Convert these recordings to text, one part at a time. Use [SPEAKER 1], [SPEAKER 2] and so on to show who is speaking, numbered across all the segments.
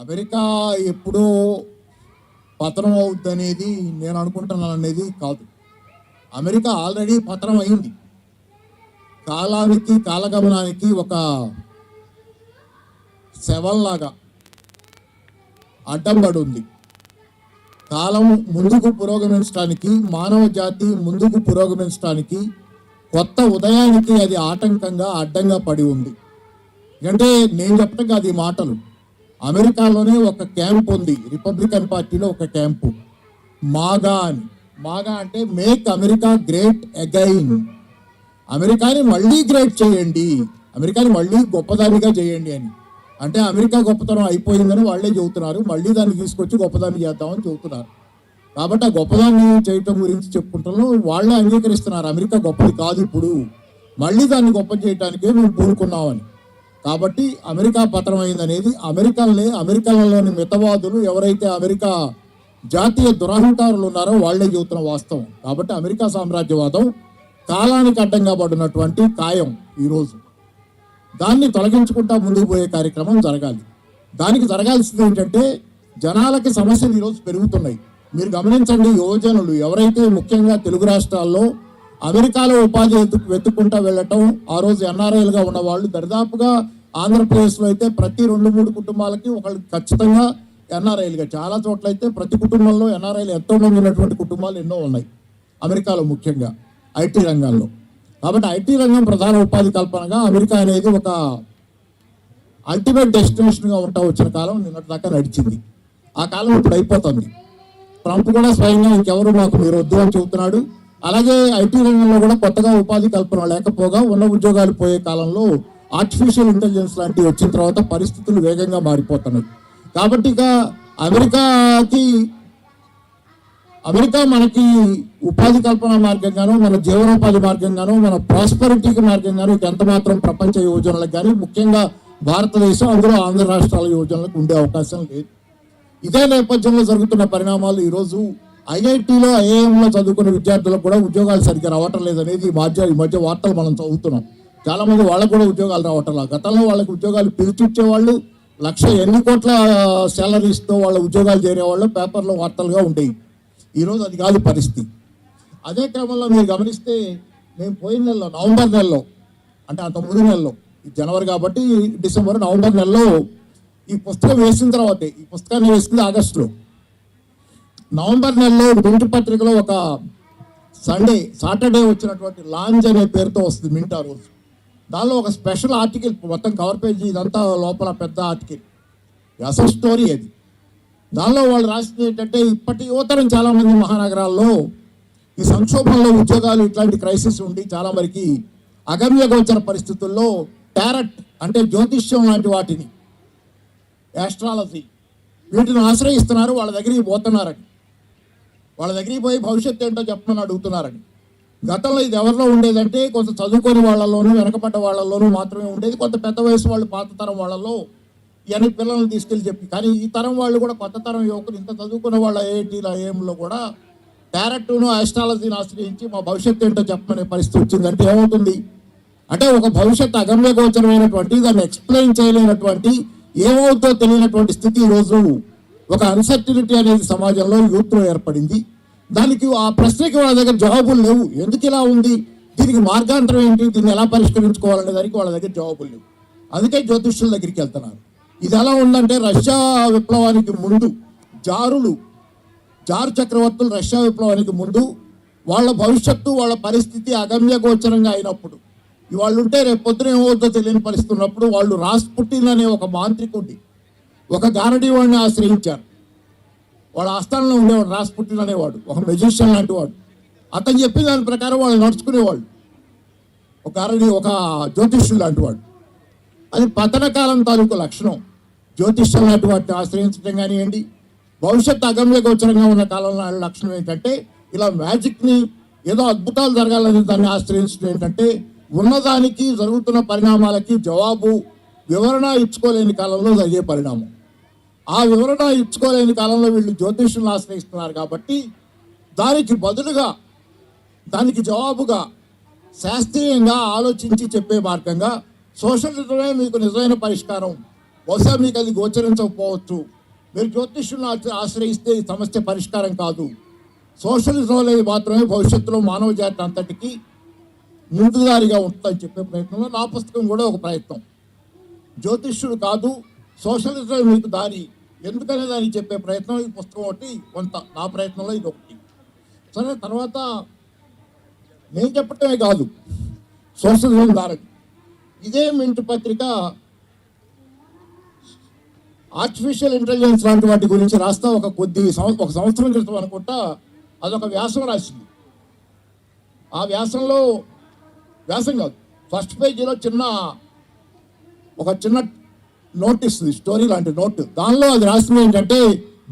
[SPEAKER 1] America ఎప్పుడో పతనం అవుద్ది అనేది నేను అనుకుంటున్నాను అనేది కాదు. అమెరికా ఆల్రెడీ పతనం అయింది. కాలానికి కాలగమనానికి ఒక శవల్లాగా అడ్డం పడి ఉంది కాలం ముందుకు పురోగమించడానికి మానవ జాతి ముందుకు పురోగమించడానికి కొత్త ఉదయానికి అది ఆటంకంగా అడ్డంగా పడి ఉంది. అంటే నేను చెప్పడం కాదు ఈ మాటలు. అమెరికాలోనే ఒక క్యాంప్ ఉంది రిపబ్లికన్ పార్టీలో ఒక క్యాంపు. మాగా అని. మాగా అంటే మేక్ అమెరికా గ్రేట్ అగైన్. అమెరికాని మళ్ళీ గ్రేట్ చేయండి. అమెరికాని మళ్ళీ గొప్పదానిగా చేయండి అని. అంటే అమెరికా గొప్పతనం అయిపోయిందని వాళ్ళే చెబుతున్నారు. మళ్ళీ దాన్ని తీసుకొచ్చి గొప్పదాన్ని చేద్దామని చెబుతున్నారు. కాబట్టి ఆ గొప్పదాన్ని చేయటం గురించి చెప్పుకుంటున్నాం వాళ్ళే అంగీకరిస్తున్నారు. అమెరికా గొప్పది కాదు ఇప్పుడు. మళ్ళీ దాన్ని గొప్ప చేయడానికే మేము పూనుకున్నామని. కాబట్టి అమెరికా పతనం అయిందనేది అమెరికల్ని అమెరికాలోని మితవాదులు ఎవరైతే అమెరికా జాతీయ దురహంకారులు ఉన్నారో వాళ్ళే చెబుతున్న వాస్తవం. కాబట్టి అమెరికా సామ్రాజ్యవాదం కాలానికి అడ్డంగా పడినటువంటి ఖాయం ఈరోజు. దాన్ని తొలగించుకుంటా ముందుకు పోయే కార్యక్రమం జరగాలి. దానికి జరగాల్సింది ఏంటంటే జనాలకి సమస్యలు ఈరోజు పెరుగుతున్నాయి. మీరు గమనించండి యువజనులు ఎవరైతే ముఖ్యంగా తెలుగు రాష్ట్రాల్లో అమెరికాలో ఉపాధి వెతు వెతుక్కుంటా వెళ్ళటం ఆ రోజు ఎన్ఆర్ఐలుగా ఉన్న వాళ్ళు దరిదాపుగా ఆంధ్రప్రదేశ్లో అయితే ప్రతి రెండు మూడు కుటుంబాలకి ఒకళ్ళు ఖచ్చితంగా ఎన్ఆర్ఐలుగా చాలా చోట్ల అయితే ప్రతి కుటుంబంలో ఎన్ఆర్ఐలు ఎంతో మంది ఉన్నటువంటి కుటుంబాలు ఎన్నో ఉన్నాయి. అమెరికాలో ముఖ్యంగా ఐటీ రంగాల్లో కాబట్టి ఐటీ రంగం ప్రధాన ఉపాధి కల్పనగా అమెరికా అనేది ఒక అల్టిమేట్ డెస్టినేషన్గా ఉంటా వచ్చిన కాలం నిన్నటి దాకా నడిచింది. ఆ కాలం ఇప్పుడు అయిపోతుంది. ట్రంప్ కూడా స్వయంగా ఇంకెవరు మాకు మీరు వద్దు అని చెబుతున్నాడు. అలాగే ఐటీ రంగంలో కూడా కొత్తగా ఉపాధి కల్పన లేకపోగా ఉన్న ఉద్యోగాలు పోయే కాలంలో ఆర్టిఫిషియల్ ఇంటెలిజెన్స్ లాంటివి వచ్చిన తర్వాత పరిస్థితులు వేగంగా మారిపోతున్నాయి కాబట్టి ఇక అమెరికాకి అమెరికా మనకి ఉపాధి కల్పన మార్గంగాను మన జీవనోపాధి మార్గంగాను మన ప్రాస్పరిటీకి మార్గంగాను ఇక ఎంత మాత్రం ప్రపంచ యోజనలకు కానీ ముఖ్యంగా భారతదేశం అందులో ఆంధ్ర రాష్ట్రాల యోజనలకు ఉండే అవకాశం లేదు. ఇదే నేపథ్యంలో జరుగుతున్న పరిణామాలు ఈరోజు ఐఐటీలో ఐఐఎంలో చదువుకున్న విద్యార్థులకు కూడా ఉద్యోగాలు సరిగ్గా రావటం లేదనేది ఈ మధ్య ఈ మధ్య వార్తలు మనం చదువుతున్నాం. చాలామంది వాళ్ళకు కూడా ఉద్యోగాలు రావటం లేదు. గతంలో వాళ్ళకి ఉద్యోగాలు పిలిచిచ్చేవాళ్ళు లక్ష ఎన్ని కోట్ల శాలరీస్తో వాళ్ళ ఉద్యోగాలు చేరేవాళ్ళు పేపర్లో వార్తలుగా ఉండేవి. ఈరోజు అది కాదు పరిస్థితి. అదే క్రమంలో మీరు గమనిస్తే మేము పోయిన నెలలో నవంబర్ నెలలో అంటే అంత ముందు నెలలో ఈ జనవరి కాబట్టి డిసెంబర్ నవంబర్ నెలలో ఈ పుస్తకం వేసిన తర్వాతే ఈ పుస్తకాన్ని వేసింది ఆగస్టులో. నవంబర్ నెలలో మింట్ పత్రికలో ఒక సండే సాటర్డే వచ్చినటువంటి లాంజ్ అనే పేరుతో వస్తుంది మింట్ ఆ రోజు. దానిలో ఒక స్పెషల్ ఆర్టికల్ మొత్తం కవర్ పేజీ ఇదంతా లోపల పెద్ద ఆర్టికల్. అసలు స్టోరీ అది. దానిలో వాళ్ళు రాసింది ఏంటంటే ఇప్పటి యువతరం చాలామంది మహానగరాల్లో ఈ సంక్షోభంలో ఉద్యోగాలు ఇట్లాంటి క్రైసిస్ ఉండి చాలా మరికి అగమ్య గోచర పరిస్థితుల్లో టారట్ అంటే జ్యోతిష్యం లాంటి వాటిని యాస్ట్రాలజీ వీటిని ఆశ్రయిస్తున్నారు వాళ్ళ దగ్గరికి పోతున్నారని. వాళ్ళ దగ్గరికి పోయి భవిష్యత్తు ఏంటో చెప్పమని అడుగుతున్నారని. గతంలో ఇది ఎవరిలో ఉండేదంటే కొంత చదువుకొని వాళ్ళలోనూ వెనకబడ్డ వాళ్ళలోనూ మాత్రమే ఉండేది. కొంత పెద్ద వయసు వాళ్ళు పాత తరం వాళ్ళలో ఇవన్నీ పిల్లల్ని తీసుకెళ్ళి చెప్పి. కానీ ఈ తరం వాళ్ళు కూడా కొత్త తరం యువకులు ఇంత చదువుకున్న వాళ్ళ ఐఐటీలో ఐఎంలో కూడా డైరెక్ట్ను ఆస్ట్రాలజీని ఆశ్రయించి మా భవిష్యత్తు ఏంటో చెప్పమనే పరిస్థితి వచ్చిందంటే ఏమవుతుంది? అంటే ఒక భవిష్యత్తు అగమ్య గోచరమైనటువంటి దాన్ని ఎక్స్ప్లెయిన్ చేయలేనటువంటి ఏమవుతుందో తెలియనటువంటి స్థితి ఈరోజు ఒక అన్సర్టినిటీ అనేది సమాజంలో యూత్లో ఏర్పడింది. దానికి ఆ ప్రశ్నకి వాళ్ళ దగ్గర జవాబులు లేవు. ఎందుకు ఇలా ఉంది? దీనికి మార్గాంతరం ఏంటి? దీన్ని ఎలా పరిష్కరించుకోవాలనే దానికి వాళ్ళ దగ్గర జవాబులు లేవు. అందుకే జ్యోతిష్యుల దగ్గరికి వెళ్తున్నారు. ఇది ఎలా ఉందంటే రష్యా విప్లవానికి ముందు జారులు జారు చక్రవర్తులు రష్యా విప్లవానికి ముందు వాళ్ళ భవిష్యత్తు వాళ్ళ పరిస్థితి అగమ్య గోచరంగా అయినప్పుడు వాళ్ళు ఉంటే రేపు పొద్దున ఏమవుతుందో తెలియని పరిస్థితి ఉన్నప్పుడు వాళ్ళు రాస్పుటిన్ అనే ఒక మాంత్రికుడి. ఒక గారడీ వాడిని ఆశ్రయించారు. వాళ్ళ ఆస్థానంలో ఉండేవాడు రాస్పుటిన్ అనేవాడు ఒక మెజిషియన్ లాంటి వాడు. అతను చెప్పిన దాని ప్రకారం వాళ్ళు నడుచుకునేవాళ్ళు ఒక గారడీ ఒక జ్యోతిష్యుడు లాంటి వాడు. అది పతనకాలం తాలూకు లక్షణం. జ్యోతిష్యం లాంటి వాటిని ఆశ్రయించడం కానివ్వండి భవిష్యత్తు అగమ్య గోచరంగా ఉన్న కాలంలో లక్షణం ఏంటంటే ఇలా మ్యాజిక్ని ఏదో అద్భుతాలు జరగాలని దాన్ని ఆశ్రయించడం ఏంటంటే ఉన్నదానికి జరుగుతున్న పరిణామాలకి జవాబు వివరణ ఇచ్చుకోలేని కాలంలో జరిగే పరిణామం. ఆ వివరణ ఇచ్చుకోలేని కాలంలో వీళ్ళు జ్యోతిష్యులను ఆశ్రయిస్తున్నారు కాబట్టి దానికి బదులుగా దానికి జవాబుగా శాస్త్రీయంగా ఆలోచించి చెప్పే మార్గంగా సోషలిజమే మీకు నిజమైన పరిష్కారం బహుశా మీకు అది గోచరించకపోవచ్చు. మీరు జ్యోతిష్యులను ఆశ్రయిస్తే ఈ సమస్య పరిష్కారం కాదు. సోషలిజం అనేది మాత్రమే భవిష్యత్తులో మానవ జాతి అంతటికి ముందుదారిగా ఉంటుందని చెప్పే ప్రయత్నంలో నా పుస్తకం కూడా ఒక ప్రయత్నం. జ్యోతిష్యుడు కాదు సోషలిజం వైపు దారి. ఎందుకనే దానికి చెప్పే ప్రయత్నం? ఈ పుస్తకం ఒకటి కొంత. నా ప్రయత్నంలో ఇది ఒకటి. సరే తర్వాత నేను చెప్పటమే కాదు. సోషలిజం దారి ఇదే మింట్ పత్రిక ఆర్టిఫిషియల్ ఇంటెలిజెన్స్ లాంటి వాటి గురించి రాస్తా ఒక కొద్ది ఒక సంవత్సరం క్రితం అనుకుంటా అదొక వ్యాసం రాసింది. ఆ వ్యాసంలో వ్యాసం కాదు. ఫస్ట్ పేజీలో చిన్న ఒక చిన్న నోటీస్ స్టోరీ లాంటి నోట్. దానిలో అది రాసింది ఏంటంటే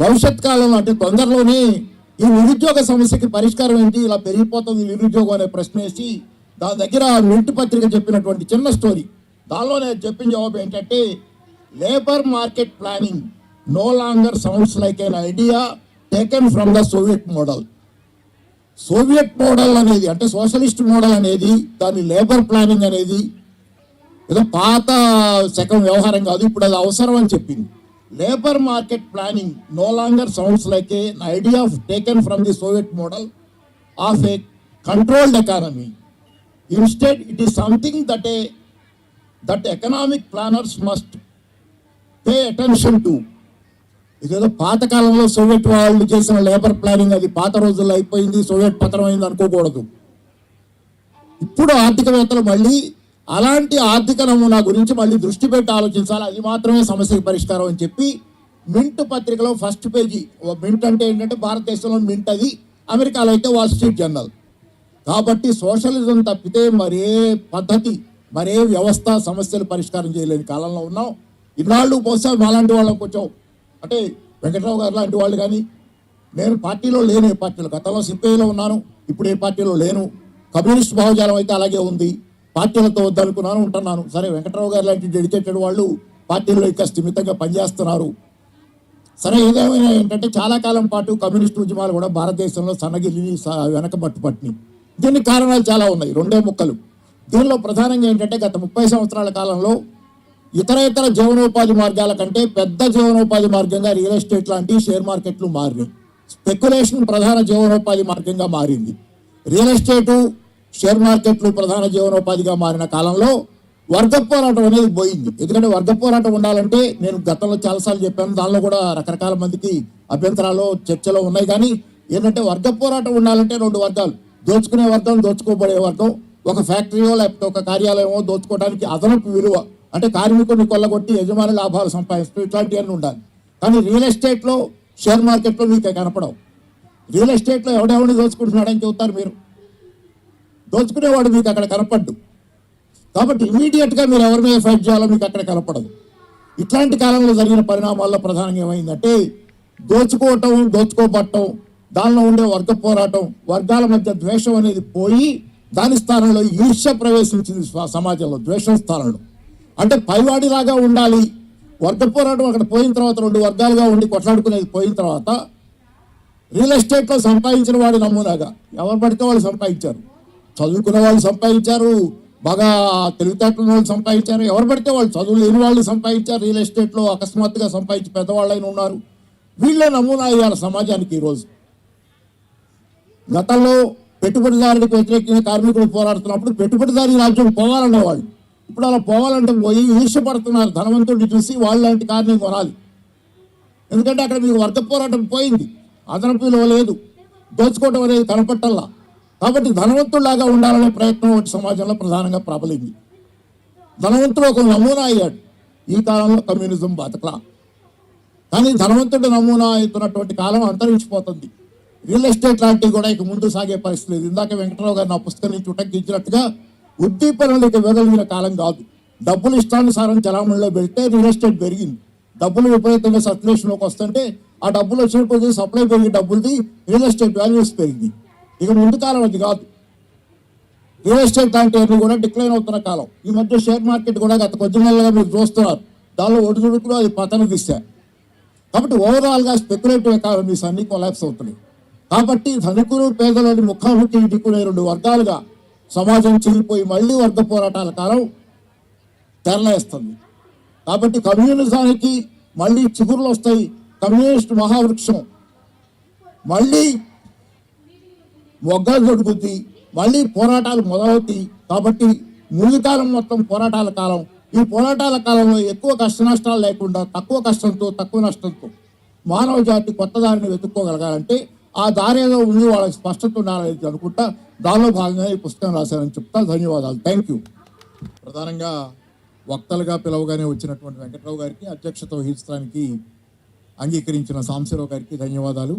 [SPEAKER 1] భవిష్యత్ కాలంలో అంటే తొందరలోనే ఈ నిరుద్యోగ సమస్యకి పరిష్కారం ఏంటి ఇలా పెరిగిపోతుంది నిరుద్యోగం అనే ప్రశ్న వేసి దాని దగ్గర మింట్ పత్రిక చెప్పినటువంటి చిన్న స్టోరీ. దానిలో నేను చెప్పిన జవాబు ఏంటంటే labour market planning no longer sounds like an idea taken from the Soviet model. Soviet model అనేది అంటే సోషలిస్ట్ మోడల్ అనేది దాని లేబర్ ప్లానింగ్ అనేది ఏదో పాత శకం వ్యవహారం కాదు ఇప్పుడు అది అవసరం అని చెప్పింది. Labour market planning no longer sounds like a idea taken from the Soviet model of a controlled economy instead it is something that a that economic planners must pay attention to ఇదేదో పాతకాలంలో Soviet వాళ్ళు చేసిన labour planning అది పాత రోజుల్లో అయిపోయింది Soviet పతనం అయింది అనుకోకూడదు. ఇప్పుడు ఆర్థికవేత్తలు మళ్ళీ అలాంటి ఆర్థిక నమూనా గురించి మళ్ళీ దృష్టి పెట్టి ఆలోచించాలి? అది మాత్రమే సమస్యకి పరిష్కారం అని చెప్పి మింట్ పత్రికలో ఫస్ట్ పేజీ మింట్ అంటే ఏంటంటే భారతదేశంలో మింట్ అది అమెరికాలో అయితే వాల్ స్ట్రీట్ జర్నల్. కాబట్టి సోషలిజం తప్పితే మరే పద్ధతి మరే వ్యవస్థ సమస్యలు పరిష్కారం చేయలేని కాలంలో ఉన్నాం. ఇన్నాళ్ళు బహుశా మాలాంటి వాళ్ళం కొంచెం అంటే వెంకట్రావు గారు లాంటి వాళ్ళు కానీ నేను పార్టీలో లేను ఏ పార్టీలో గతంలో సిపిఐలో ఉన్నాను ఇప్పుడు ఏ పార్టీలో లేను. కమ్యూనిస్ట్ భావజాలం అయితే అలాగే ఉంది. పార్టీలతో వద్దనుకున్నాను ఉంటున్నాను సరే వెంకట్రావు గారు లాంటి డెడికేటెడ్ వాళ్ళు పార్టీల్లో ఇంకా స్థిమితంగా పనిచేస్తున్నారు. సరే ఏదేమైనా ఏంటంటే చాలా కాలం పాటు కమ్యూనిస్ట్ ఉద్యమాలు కూడా భారతదేశంలో సన్నగిరి వెనకబట్టు పట్టినాయి దీనికి కారణాలు చాలా ఉన్నాయి రెండే ముక్కలు. దీనిలో ప్రధానంగా ఏంటంటే గత ముప్పై సంవత్సరాల కాలంలో ఇతర ఇతర జీవనోపాధి మార్గాల కంటే పెద్ద జీవనోపాధి మార్గంగా రియల్ ఎస్టేట్ లాంటి షేర్ మార్కెట్లు మారినాయి. స్పెక్యులేషన్ ప్రధాన జీవనోపాధి మార్గంగా మారింది. రియల్ ఎస్టేటు షేర్ మార్కెట్లు ప్రధాన జీవనోపాధిగా మారిన కాలంలో వర్గ పోరాటం అనేది పోయింది. ఎందుకంటే వర్గ పోరాటం ఉండాలంటే నేను గతంలో చాలాసార్లు చెప్పాను దానిలో కూడా రకరకాల మందికి అభ్యంతరాలు చర్చలో ఉన్నాయి. కానీ ఏంటంటే వర్గ పోరాటం ఉండాలంటే రెండు వర్గాలు దోచుకునే వర్గం దోచుకోబడే వర్గం. ఒక ఫ్యాక్టరీయో లేకపోతే ఒక కార్యాలయమో దోచుకోవడానికి అదనపు విలువ. అంటే కార్మికుడిని కొల్లగొట్టి యజమాని లాభాలు సంపాదిస్తూ ఇట్లాంటివన్నీ ఉండాలి. కానీ రియల్ ఎస్టేట్లో షేర్ మార్కెట్లో మీకు కనపడవు. రియల్ ఎస్టేట్లో ఎవడెవడిని దోచుకుంటున్నాడని చెబుతారు మీరు. దోచుకునేవాడు మీకు అక్కడ కనపడ్డు. కాబట్టి ఇమీడియట్గా మీరు ఎవరి మీద ఫైట్ చేయాలో మీకు అక్కడ కనపడదు. ఇట్లాంటి కాలంలో జరిగిన పరిణామాల్లో ప్రధానంగా ఏమైందంటే దోచుకోవటం దోచుకోబట్టం దానిలో ఉండే వర్గ పోరాటం వర్గాల మధ్య ద్వేషం అనేది పోయి దాని స్థానంలో ఈర్ష్య ప్రవేశించింది సమాజంలో ద్వేషం స్థానంలో. అంటే పైవాడిలాగా ఉండాలి. వర్గ పోరాటం అక్కడ పోయిన తర్వాత రెండు వర్గాలుగా ఉండి కొట్లాడుకునేది పోయిన తర్వాత రియల్ ఎస్టేట్లో సంపాదించిన వాడి నమూనాగా ఎవరు పడితే వాళ్ళు సంపాదించారు. చదువుకున్న వాళ్ళు సంపాదించారు బాగా తెలివితేటలు ఉన్న వాళ్ళు సంపాదించారు ఎవరు పడితే వాళ్ళు చదువు లేని వాళ్ళు సంపాదించారు రియల్ ఎస్టేట్లో అకస్మాత్తుగా సంపాదించి పెద్దవాళ్ళైన ఉన్నారు. వీళ్ళే నమూనా అయ్యారు సమాజానికి ఈరోజు. గతంలో పెట్టుబడిదారులకు వ్యతిరేకంగా కార్మికులు పోరాడుతున్నప్పుడు పెట్టుబడిదారి రాజ్యం పోవాలనేవాళ్ళు. ఇప్పుడు అలా పోవాలంటే పోయి ఈర్షపడుతున్నారు ధనవంతుడిని చూసి వాళ్ళంటి కార్ని కొనాలి. ఎందుకంటే అక్కడ మీకు వర్గ పోరాటం పోయింది. అదనపు విలువ లేదు దోచుకోవడం అనేది కనపట్టల్లా కాబట్టి ధనవంతుడిలాగా ఉండాలనే ప్రయత్నం ఒకటి సమాజంలో ప్రధానంగా ప్రబలింది. ధనవంతుడు ఒక నమూనా అయ్యాడు. ఈ కాలంలో కమ్యూనిజం బతకలా. కానీ ధనవంతుడి నమూనా అవుతున్నటువంటి కాలం అంతరించిపోతుంది. రియల్ ఎస్టేట్ లాంటివి కూడా ఇక ముందు సాగే పరిస్థితి లేదు. ఇందాక వెంకటరావు గారు నా పుస్తకం నుంచి ఉటంకించినట్టుగా ఉద్దీపనలు ఇక వెదలిగిన కాలం కాదు. డబ్బులు ఇష్టానుసారం చలామణిలో పెడితే రియల్ ఎస్టేట్ పెరిగింది. డబ్బులు విపరీతంగా సర్క్యులేషన్లోకి వస్తుంటే ఆ డబ్బులు వచ్చినప్పుడు సప్లై పెరిగి డబ్బులది రియల్ ఎస్టేట్ వాల్యూస్ పెరిగింది ఇక ముందు కాలం అది కాదు. రియల్ ఎస్టేట్ లాంటివన్నీ కూడా డిక్లైన్ అవుతున్న కాలం. ఈ మధ్య షేర్ మార్కెట్ కూడా గత కొద్ది నెలలుగా మీరు చూస్తున్నారు. దానిలో ఒడిదుడుకులు అది పతన దిశ. కాబట్టి ఓవరాల్గా స్పెక్యులేటివ్ ఎకానమీస్ అన్ని కొలాప్స్ అవుతున్నాయి. కాబట్టి ధనికులు పేదలని ముఖాముఖి ఇటుకునే రెండు వర్గాలుగా సమాజం చిరిగిపోయి మళ్ళీ వర్గ పోరాటాల కాలం తెరలేస్తుంది. కాబట్టి కమ్యూనిజానికి మళ్ళీ చిగురులు వస్తాయి. కమ్యూనిస్ట్ మహావృక్షం మళ్ళీ మొగ్గలు దొడుకుద్ది మళ్ళీ పోరాటాలు మొదలవుతాయి. కాబట్టి ముందు కాలం మొత్తం పోరాటాల కాలం. ఈ పోరాటాల కాలంలో ఎక్కువ కష్ట నష్టాలు లేకుండా తక్కువ కష్టంతో తక్కువ నష్టంతో మానవ జాతి కొత్త దారిని వెతుక్కోగలగాలంటే ఆ దారి ఏదో ఉంది వాళ్ళకి స్పష్టత ఉండాలని అనుకుంటా. దానిలో భాగంగా ఈ పుస్తకం రాశారని చెప్తా. ధన్యవాదాలు. థ్యాంక్ యూ ప్రధానంగా వక్తలుగా పిలవగానే వచ్చినటువంటి వెంకట్రావు గారికి అధ్యక్షత వహించడానికి అంగీకరించిన సాంశరావు గారికి ధన్యవాదాలు.